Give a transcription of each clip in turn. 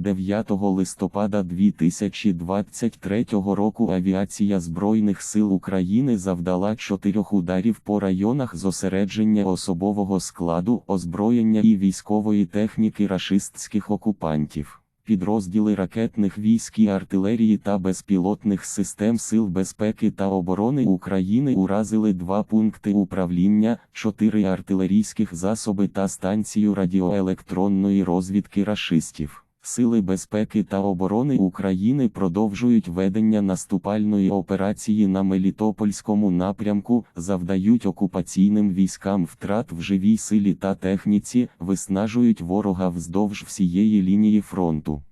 9 листопада 2023 року авіація Збройних сил України завдала чотирьох ударів по районах зосередження особового складу, озброєння і військової техніки рашистських окупантів. Підрозділи ракетних військ і артилерії та безпілотних систем Сил безпеки та оборони України уразили два пункти управління, чотири артилерійських засоби та станцію радіоелектронної розвідки рашистів. Сили безпеки та оборони України продовжують ведення наступальної операції на Мелітопольському напрямку, завдають окупаційним військам втрат в живій силі та техніці, виснажують ворога вздовж всієї лінії фронту.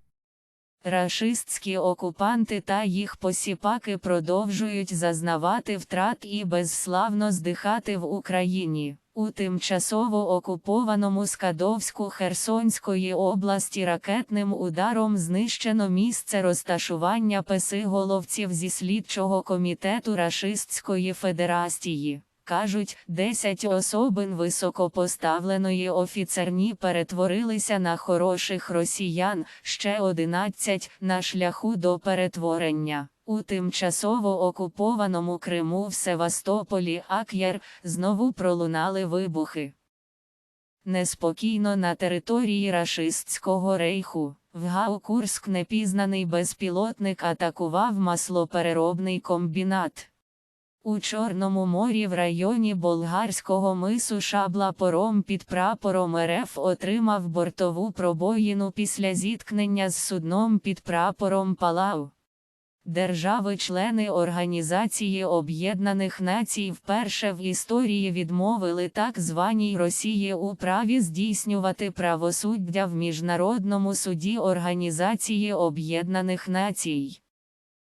Рашистські окупанти та їх посіпаки продовжують зазнавати втрат і безславно здихати в Україні. У тимчасово окупованому Скадовську Херсонської області ракетним ударом знищено місце розташування песиголовців зі слідчого комітету Рашистської Федерації. Кажуть, 10 особин високопоставленої офіцерні перетворилися на хороших росіян, ще 11 – на шляху до перетворення. У тимчасово окупованому Криму в Севастополі Ак'єр знову пролунали вибухи. Неспокійно на території рашистського рейху. В Гаукурськ непізнаний безпілотник атакував маслопереробний комбінат. У Чорному морі в районі болгарського мису Шабла Пором під прапором РФ отримав бортову пробоїну після зіткнення з судном під прапором Палау. Держави-члени Організації Об'єднаних Націй вперше в історії відмовили так званій Росії у праві здійснювати правосуддя в Міжнародному суді Організації Об'єднаних Націй.